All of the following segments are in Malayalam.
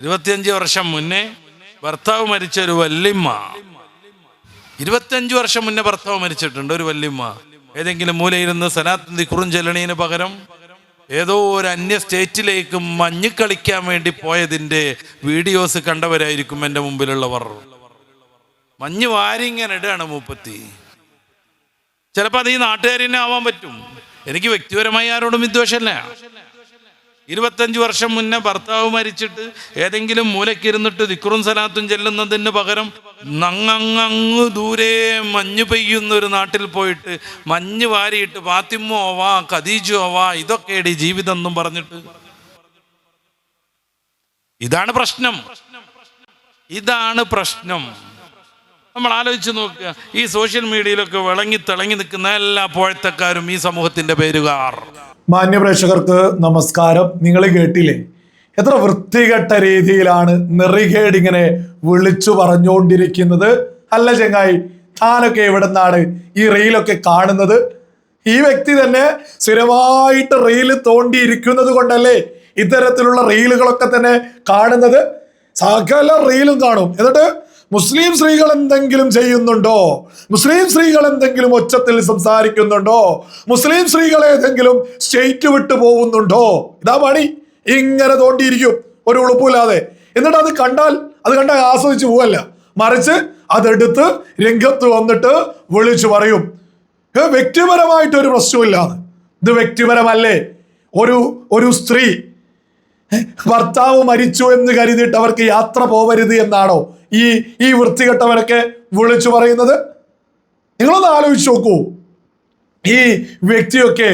ഇരുപത്തിയഞ്ച് വർഷം മുന്നേ ഭർത്താവ് മരിച്ച ഒരു വല്യമ്മ. ഇരുപത്തിയഞ്ച് വർഷം മുന്നേ ഭർത്താവ് മരിച്ചിട്ടുണ്ട് ഒരു വല്യമ്മ. ഏതെങ്കിലും മൂലയിരുന്ന് സനാത്തി കുറുഞ്ചെല്ലണീന് പകരം ഏതോ ഒരു അന്യ സ്റ്റേറ്റിലേക്ക് മഞ്ഞ് കളിക്കാൻ വേണ്ടി പോയതിന്റെ വീഡിയോസ് കണ്ടവരായിരിക്കും എന്റെ മുമ്പിലുള്ളവർ. മഞ്ഞ് വാരിങ്ങനെ ഇടുകയാണ് മൂപ്പത്തി. ചിലപ്പോൾ അത് ഈ നാട്ടുകാരനെ ആവാൻ പറ്റും. എനിക്ക് വ്യക്തിപരമായി ആരോടും വിദ്വേഷമല്ല. ഇരുപത്തഞ്ച് വർഷം മുന്നേ ഭർത്താവ് മരിച്ചിട്ട് ഏതെങ്കിലും മൂലക്കിരുന്നിട്ട് ദിക്റും സലാത്തും ചെല്ലുന്നതിന് പകരം നങ്ങങ്ങ് ദൂരെ മഞ്ഞ് പെയ്യുന്ന ഒരു നാട്ടിൽ പോയിട്ട് മഞ്ഞ് വാരിയിട്ട് ഫാത്തിമോ ആവാ ഖദീജു ആവാ ഇതൊക്കെയാണ് ജീവിതം എന്നും പറഞ്ഞിട്ട്. ഇതാണ് പ്രശ്നം. ഇതാണ് പ്രശ്നം. നമ്മൾ ആലോചിച്ച് നോക്കുക. ഈ സോഷ്യൽ മീഡിയയിലൊക്കെ വിളങ്ങി തിളങ്ങി നിൽക്കുന്ന എല്ലാ പോഴത്തക്കാരും ഈ സമൂഹത്തിന്റെ പേരുകാർ. മാന്യപ്രേക്ഷകർക്ക് നമസ്കാരം. നിങ്ങൾ കേട്ടില്ലേ? എത്ര വൃത്തികെട്ട രീതിയിലാണ് നെറികേടിങ്ങനെ വിളിച്ചു പറഞ്ഞുകൊണ്ടിരിക്കുന്നത് അല്ല ചെങ്ങായി താനൊക്കെ എവിടെ നിന്നാണ് ഈ റീലൊക്കെ കാണുന്നത്? ഈ വ്യക്തി തന്നെ സ്ഥിരമായിട്ട് റീൽ തോണ്ടിയിരിക്കുന്നത് കൊണ്ടല്ലേ ഇത്തരത്തിലുള്ള റീലുകളൊക്കെ തന്നെ കാണുന്നത്? സകല റീലും കാണും. എന്നിട്ട് മുസ്ലിം സ്ത്രീകൾ എന്തെങ്കിലും ചെയ്യുന്നുണ്ടോ? മുസ്ലിം സ്ത്രീകൾ എന്തെങ്കിലും ഒച്ചത്തിൽ സംസാരിക്കുന്നുണ്ടോ? മുസ്ലിം സ്ത്രീകൾ ഏതെങ്കിലും സ്റ്റേറ്റ് വിട്ടു പോകുന്നുണ്ടോ? ഇതാ പണി. ഇങ്ങനെ തോണ്ടിയിരിക്കും. ഒരു ഉളുപ്പില്ലാതെ. എന്നിട്ട് അത് കണ്ടാൽ അത് കണ്ടാൽ ആസ്വദിച്ച് പോവല്ല. മറിച്ച് അതെടുത്ത് രംഗത്ത് വന്നിട്ട് വിളിച്ചു പറയും. "ഏ, വ്യക്തിപരമായിട്ട് ഒരു പ്രശ്നമില്ലാതെ ഇത് വ്യക്തിപരമല്ലേ? ഒരു ഒരു സ്ത്രീ ഭർത്താവ് മരിച്ചു എന്ന് കരുതിയിട്ട് അവർക്ക് യാത്ര പോവരുത് എന്നാണോ ഈ ഈ വൃത്തികെട്ടവരൊക്കെ വിളിച്ചു പറയുന്നത്? നിങ്ങളൊന്ന് ആലോചിച്ച് നോക്കൂ. ഈ വ്യക്തിയൊക്കെ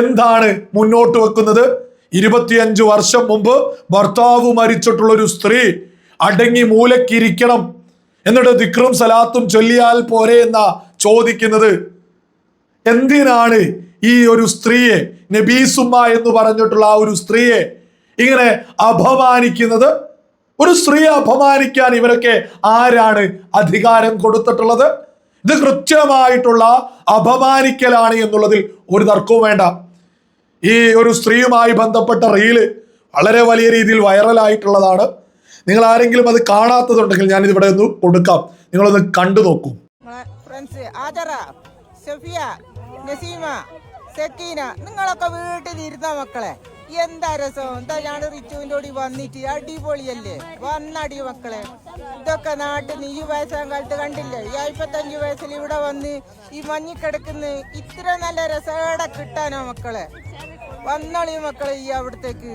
എന്താണ് മുന്നോട്ട് വെക്കുന്നത്? ഇരുപത്തിയഞ്ച് വർഷം മുമ്പ് ഭർത്താവ് മരിച്ചിട്ടുള്ള ഒരു സ്ത്രീ അടങ്ങി മൂലക്കിരിക്കണം എന്നിട്ട് ദിക്റും സലാത്തും ചൊല്ലിയാൽ പോരെ എന്നാ ചോദിക്കുന്നത്. എന്തിനാണ് ഈ ഒരു സ്ത്രീയെ നബീസുമ്മ എന്ന് പറഞ്ഞിട്ടുള്ള ആ ഒരു സ്ത്രീയെ ഇങ്ങനെ അപമാനിക്കുന്നത്. ഒരു സ്ത്രീയെ അപമാനിക്കാൻ ഇവരൊക്കെ ആരാണ് അധികാരം കൊടുത്തിട്ടുള്ളത്? ഇത് കൃത്യമായിട്ടുള്ള അപമാനിക്കലാണ് എന്നുള്ളതിൽ ഒരു തർക്കവും വേണ്ട. ഈ ഒരു സ്ത്രീയുമായി ബന്ധപ്പെട്ട റീൽ വളരെ വലിയ രീതിയിൽ വൈറലായിട്ടുള്ളതാണ്. നിങ്ങൾ ആരെങ്കിലും അത് കാണാത്തതുണ്ടെങ്കിൽ ഞാൻ ഇതിവിടെ ഒന്ന് കൊടുക്കാം. നിങ്ങളൊന്ന് കണ്ടു നോക്കൂ. ഫ്രണ്ട്സ് സഫിയ നസീമ സക്കീന നിങ്ങളൊക്കെ വീട്ടിൽ ഇരുന്ന മക്കളെ എന്താ രസം? എന്താ ഞാൻ റിച്ചുവിന്റെ കൂടി വന്നിട്ട് അടിപൊളിയല്ലേ? വന്നടി മക്കളെ. ഇതൊക്കെ നാട്ടിൽ ഈ വയസ്സാം കാലത്ത് കണ്ടില്ലേ? ഈ അയ്പത്തഞ്ച് വയസ്സിൽ ഇവിടെ വന്ന് ഈ മഞ്ഞിക്കിടക്കുന്ന ഇത്ര നല്ല രസം കിട്ടാനോ മക്കളെ? വന്നോളി മക്കളെ ഈ അവിടത്തേക്ക്.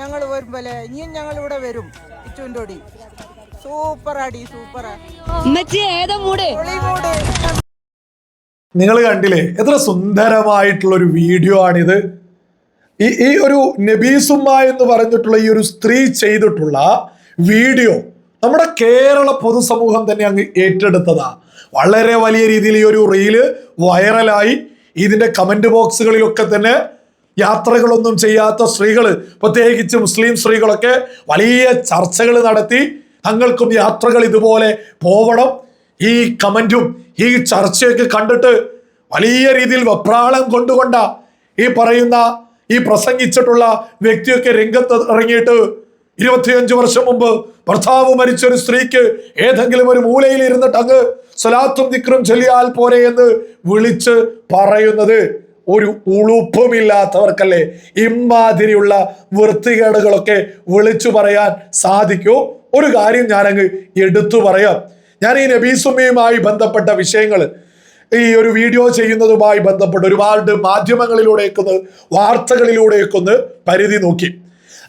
ഞങ്ങൾ വരുമ്പോലെ ഇനിയും ഞങ്ങൾ ഇവിടെ വരും റിച്ചുവിന്റെ കൂടി. സൂപ്പറാടി സൂപ്പറാ. സൂപ്പർ ഏതാ മൂട്? പൊളിമൂട് നിങ്ങൾ കണ്ടില്ലേ? എത്ര സുന്ദരമായിട്ടുള്ള ഒരു വീഡിയോ ആണിത്. ഈ ഈ ഒരു നബീസുമ്മ എന്ന് പറഞ്ഞിട്ടുള്ള ഈ ഒരു സ്ത്രീ ചെയ്തിട്ടുള്ള വീഡിയോ നമ്മുടെ കേരള പൊതുസമൂഹം തന്നെ അങ്ങ് ഏറ്റെടുത്തതാ. വളരെ വലിയ രീതിയിൽ ഈ ഒരു റീൽ വൈറലായി. ഇതിന്റെ കമന്റ് ബോക്സുകളിലൊക്കെ തന്നെ യാത്രകളൊന്നും ചെയ്യാത്ത സ്ത്രീകൾ പ്രത്യേകിച്ച് മുസ്ലിം സ്ത്രീകളൊക്കെ വലിയ ചർച്ചകൾ നടത്തി തങ്ങൾക്കും യാത്രകൾ ഇതുപോലെ പോവണം. ഈ കമന്റും ഈ ചർച്ചയൊക്കെ കണ്ടിട്ട് വലിയ രീതിയിൽ വെപ്രാളം കൊണ്ടുകൊണ്ട ഈ പറയുന്ന ഈ പ്രസംഗിച്ചിട്ടുള്ള വ്യക്തിയൊക്കെ രംഗത്ത് ഇറങ്ങിയിട്ട് ഇരുപത്തിയഞ്ച് വർഷം മുമ്പ് ഭർത്താവ് മരിച്ച ഒരു സ്ത്രീക്ക് ഏതെങ്കിലും ഒരു മൂലയിൽ ഇരുന്നിട്ട് അങ്ങ് സ്വലാത്തും ദിക്റും ചൊല്ലിയാൽ പോരെ എന്ന് വിളിച്ച് പറയുന്നത് ഒരു ഉളുപ്പുമില്ലാത്തവർക്കല്ലേ? ഇമാതിരിയുള്ള വൃത്തികേടുകളൊക്കെ വിളിച്ചു പറയാൻ സാധിക്കൂ. ഒരു കാര്യം ഞാനങ്ങ് എടുത്തു പറയാം. ഞാൻ ഈ നബീസുമ്മയുമായി ബന്ധപ്പെട്ട വിഷയങ്ങൾ ഈ ഒരു വീഡിയോ ചെയ്യുന്നതുമായി ബന്ധപ്പെട്ട് ഒരുപാട് മാധ്യമങ്ങളിലൂടെയൊക്കെ ഒന്ന് വാർത്തകളിലൂടെയൊക്കെ ഒന്ന് പരിധി നോക്കി.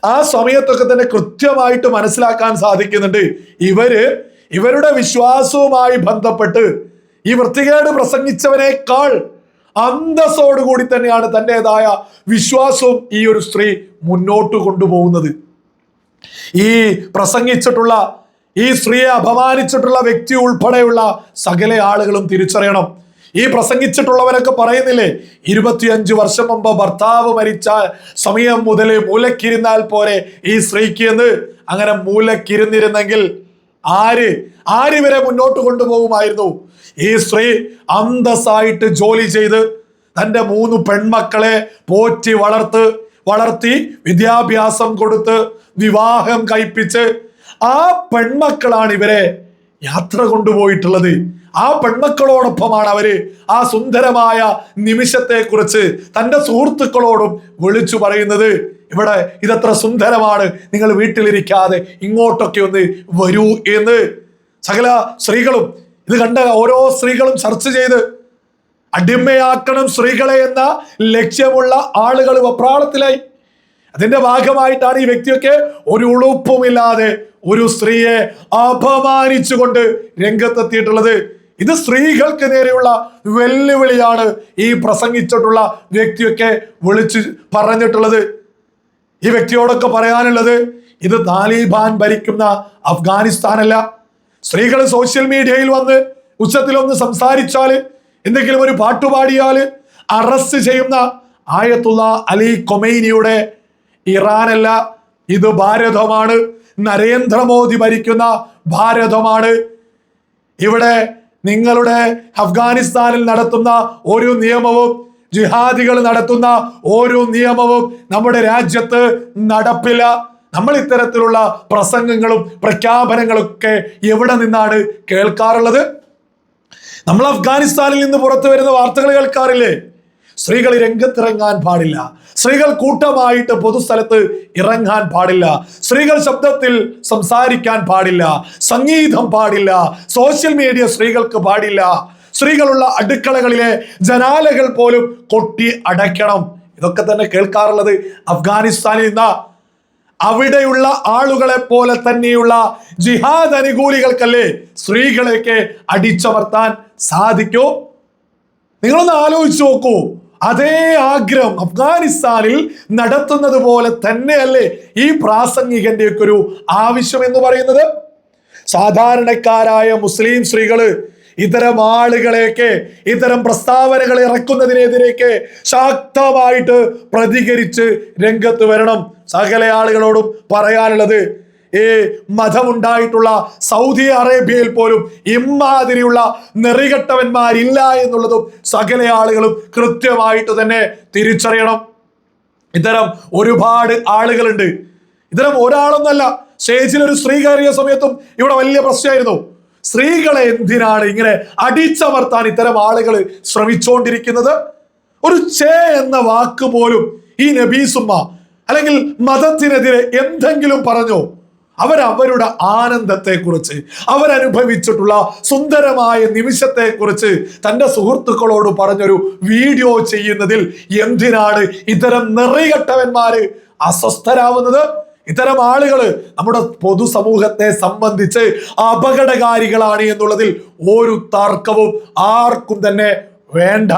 ആ സമയത്തൊക്കെ തന്നെ കൃത്യമായിട്ട് മനസ്സിലാക്കാൻ സാധിക്കുന്നുണ്ട് ഇവർ ഇവരുടെ വിശ്വാസവുമായി ബന്ധപ്പെട്ട് ഈ വൃത്തികേട് പ്രസംഗിച്ചവനേക്കാൾ അന്തസ്സോടുകൂടി തന്നെയാണ് തന്റെതായ വിശ്വാസവും ഈ ഒരു സ്ത്രീ മുന്നോട്ട് കൊണ്ടുപോകുന്നത്. ഈ പ്രസംഗിച്ചിട്ടുള്ള ഈ സ്ത്രീയെ അപമാനിച്ചിട്ടുള്ള വ്യക്തി ഉൾപ്പെടെയുള്ള സകല ആളുകളും തിരിച്ചറിയണം. ഈ പ്രസംഗിച്ചിട്ടുള്ളവരൊക്കെ പറയുന്നില്ലേ? ഇരുപത്തിയഞ്ച് വർഷം മുമ്പ് ഭർത്താവ് മരിച്ച സമയം മുതൽ മൂലക്കിരുന്നാൽ പോരെ ഈ സ്ത്രീക്ക് എന്ന്. അങ്ങനെ മൂലക്കിരുന്നിരുന്നെങ്കിൽ ആര്? ആര് ഇവരെ മുന്നോട്ട് കൊണ്ടുപോകുമായിരുന്നു? ഈ സ്ത്രീ അന്തസ്സായിട്ട് ജോലി ചെയ്ത് തന്റെ മൂന്ന് പെൺമക്കളെ പോറ്റി വളർത്ത് വളർത്തി വിദ്യാഭ്യാസം കൊടുത്ത് വിവാഹം കഴിപ്പിച്ച് ആ പെൺമക്കളാണ് ഇവരെ യാത്ര കൊണ്ടുപോയിട്ടുള്ളത്. ആ പെൺമക്കളോടൊപ്പമാണ് അവർ ആ സുന്ദരമായ നിമിഷത്തെ കുറിച്ച് തന്റെ സുഹൃത്തുക്കളോടും വിളിച്ചു പറയുന്നത്. ഇവിടെ ഇതത്ര സുന്ദരമാണ്. നിങ്ങൾ വീട്ടിലിരിക്കാതെ ഇങ്ങോട്ടൊക്കെ ഒന്ന് വരൂ എന്ന്. സകല സ്ത്രീകളും ഇത് കണ്ട ഓരോ സ്ത്രീകളും ചർച്ച ചെയ്ത് അടിമയാക്കണം സ്ത്രീകളെ എന്ന ലക്ഷ്യമുള്ള ആളുകൾ വപ്രാളത്തിലായി അതിന്റെ ഭാഗമായിട്ടാണ് ഈ വ്യക്തിയൊക്കെ ഒരു ഉളുപ്പുമില്ലാതെ ഒരു സ്ത്രീയെ അപമാനിച്ചുകൊണ്ട് രംഗത്തെത്തിയിട്ടുള്ളത്. ഇത് സ്ത്രീകൾക്ക് നേരെയുള്ള വെല്ലുവിളിയാണ് ഈ പ്രസംഗിച്ചിട്ടുള്ള വ്യക്തിയൊക്കെ വിളിച്ച് പറഞ്ഞിട്ടുള്ളത്. ഈ വ്യക്തിയോടൊക്കെ പറയാനുള്ളത് ഇത് താലിബാൻ ഭരിക്കുന്ന അഫ്ഗാനിസ്ഥാനല്ല. സ്ത്രീകൾ സോഷ്യൽ മീഡിയയിൽ വന്ന് ഉച്ചത്തിലൊന്ന് സംസാരിച്ചാൽ എന്തെങ്കിലും ഒരു പാട്ടുപാടിയാൽ അറസ്റ്റ് ചെയ്യുന്ന ആയത്തുള്ള അലി കൊമൈനിയുടെ ഇറാനല്ല ഇത് ഭാരതമാണ്. നരേന്ദ്രമോദി ഭരിക്കുന്ന ഭാരതമാണ്. ഇവിടെ നിങ്ങളുടെ അഫ്ഗാനിസ്ഥാനിൽ നടത്തുന്ന ഒരു നിയമവും ജിഹാദികൾ നടത്തുന്ന ഓരോ നിയമവും നമ്മുടെ രാജ്യത്ത് നടപ്പില്ല. നമ്മൾ ഇത്തരത്തിലുള്ള പ്രസംഗങ്ങളും പ്രഖ്യാപനങ്ങളൊക്കെ എവിടെ നിന്നാണ് കേൾക്കാറുള്ളത്? നമ്മൾ അഫ്ഗാനിസ്ഥാനിൽ നിന്ന് പുറത്തു വരുന്ന വാർത്തകൾ കേൾക്കാറില്ലേ? സ്ത്രീകൾ രംഗത്തിറങ്ങാൻ പാടില്ല. സ്ത്രീകൾ കൂട്ടമായിട്ട് പൊതുസ്ഥലത്ത് ഇറങ്ങാൻ പാടില്ല. സ്ത്രീകൾ ശബ്ദത്തിൽ സംസാരിക്കാൻ പാടില്ല. സംഗീതം പാടില്ല. സോഷ്യൽ മീഡിയ സ്ത്രീകൾക്ക് പാടില്ല. സ്ത്രീകളുള്ള അടുക്കളകളിലെ ജനാലകൾ പോലും കൊട്ടി അടയ്ക്കണം. ഇതൊക്കെ തന്നെ കേൾക്കാറുള്ളത് അഫ്ഗാനിസ്ഥാനിൽ നിന്ന. അവിടെയുള്ള ആളുകളെ പോലെ തന്നെയുള്ള ജിഹാദ് അനുകൂലികൾക്കല്ലേ സ്ത്രീകളെയൊക്കെ അടിച്ചമർത്താൻ സാധിക്കൂ? നിങ്ങളൊന്ന് ആലോചിച്ച് നോക്കൂ. അതേ ആഗ്രഹം അഫ്ഗാനിസ്ഥാനിൽ നടത്തുന്നത് പോലെ തന്നെയല്ലേ ഈ പ്രാസംഗികന്റെ ഒക്കെ ഒരു ആവശ്യം എന്ന് പറയുന്നത്? സാധാരണക്കാരായ മുസ്ലിം സ്ത്രീകൾ ഇത്തരം ആളുകളെയൊക്കെ ഇത്തരം പ്രസ്താവനകൾ ഇറക്കുന്നതിനെതിരെയൊക്കെ ശക്തമായിട്ട് പ്രതികരിച്ച് രംഗത്ത് വരണം. സകല ആളുകളോടും പറയാനുള്ളത് ഈ മതമുണ്ടായിട്ടുള്ള സൗദി അറേബ്യയിൽ പോലും ഇമ്മാതിരിയുള്ള നെറികെട്ടവന്മാരില്ല എന്നുള്ളതും സകല ആളുകളും കൃത്യമായിട്ട് തന്നെ തിരിച്ചറിയണം. ഇത്തരം ഒരുപാട് ആളുകളുണ്ട്. ഇത്തരം ഒരാളൊന്നല്ല സ്റ്റേജിൽ ഒരു സ്ത്രീ കയറിയ സമയത്തും ഇവിടെ വലിയ പ്രശ്നമായിരുന്നു. സ്ത്രീകളെ എന്തിനാണ് ഇങ്ങനെ അടിച്ചമർത്താൻ ഇത്തരം ആളുകൾ ശ്രമിച്ചുകൊണ്ടിരിക്കുന്നത് ഒരു ചേ എന്ന വാക്ക് പോലും ഈ നബീസുമ്മ അല്ലെങ്കിൽ മതത്തിനെതിരെ എന്തെങ്കിലും പറഞ്ഞോ? അവരവരുടെ ആനന്ദത്തെക്കുറിച്ച് അവരനുഭവിച്ചിട്ടുള്ള സുന്ദരമായ നിമിഷത്തെക്കുറിച്ച് തന്റെ സുഹൃത്തുക്കളോട് പറഞ്ഞൊരു വീഡിയോ ചെയ്യുന്നതിൽ എന്തിനാണ് ഇത്തരം നിറയട്ടവന്മാര് അസ്വസ്ഥരാവുന്നത്? ഇത്തരം ആളുകൾ നമ്മുടെ പൊതുസമൂഹത്തെ സംബന്ധിച്ച് അപകടകാരികളാണ് എന്നുള്ളതിൽ ഒരു തർക്കവും ആർക്കും തന്നെ വേണ്ട.